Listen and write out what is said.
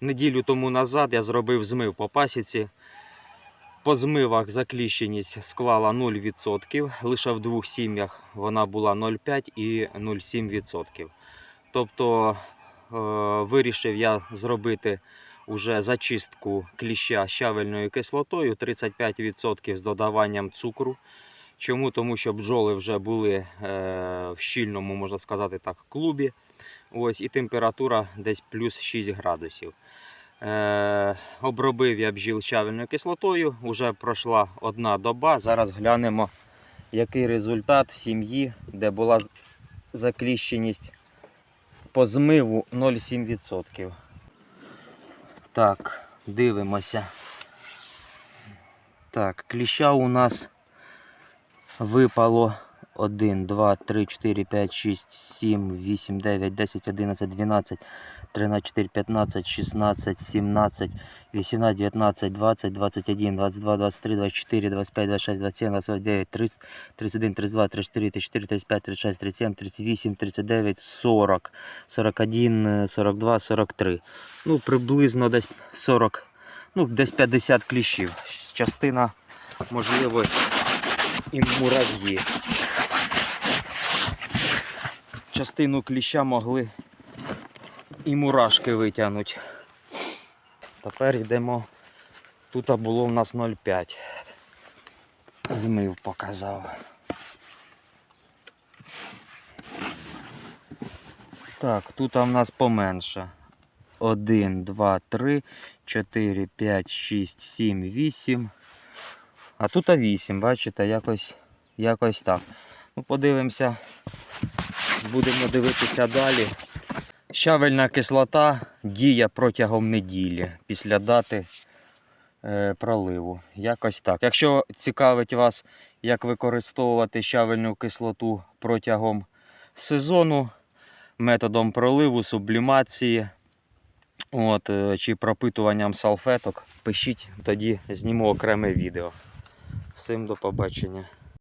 неділю тому назад я зробив змив по пасіці. По змивах закліщеність склала 0%. Лише в двох сім'ях вона була 0,5 і 0,7%. Тобто е, вирішив я зробити уже зачистку кліща щавельною кислотою 35% з додаванням цукру. Чому? Тому що бджоли вже були е, в щільному, можна сказати так, клубі. Ось, і температура десь плюс 6 градусів. Е, обробив я бджіл щавельною кислотою, вже пройшла одна доба. Зараз глянемо, який результат в сім'ї, де була закліщеність по змиву 0,7%. Так, дивимося. Так, кліща у нас випало 1, 2, 3, 4, 5, 6, 7, 8, 9, 10, 11, 12, 13, 14, 15, 16, 17, 18, 19, 20, 21, 22, 23, 24, 25, 26, 27, 29, 30, 31, 32, 34, 34, 35, 36, 37, 38, 39, 40, 41, 42, 43. Ну, приблизно десь 40, ну, десь 50 кліщів. Частина, можливо, і мурав'ї. Частину кліща могли і мурашки витягнути. Тепер йдемо. Тут було в нас 0,5. Змив показав. Так, тут в нас поменше. 1, 2, 3, 4, 5, 6, 7, 8. А тут 8, бачите, якось, якось так. Ну, подивимося, будемо дивитися далі. Щавельна кислота діє протягом неділі після дати е, проливу. Якось так. Якщо цікавить вас, як використовувати щавельну кислоту протягом сезону методом проливу, сублімації от, е, чи пропитуванням салфеток, пишіть, тоді зніму окреме відео. Всім до побачення.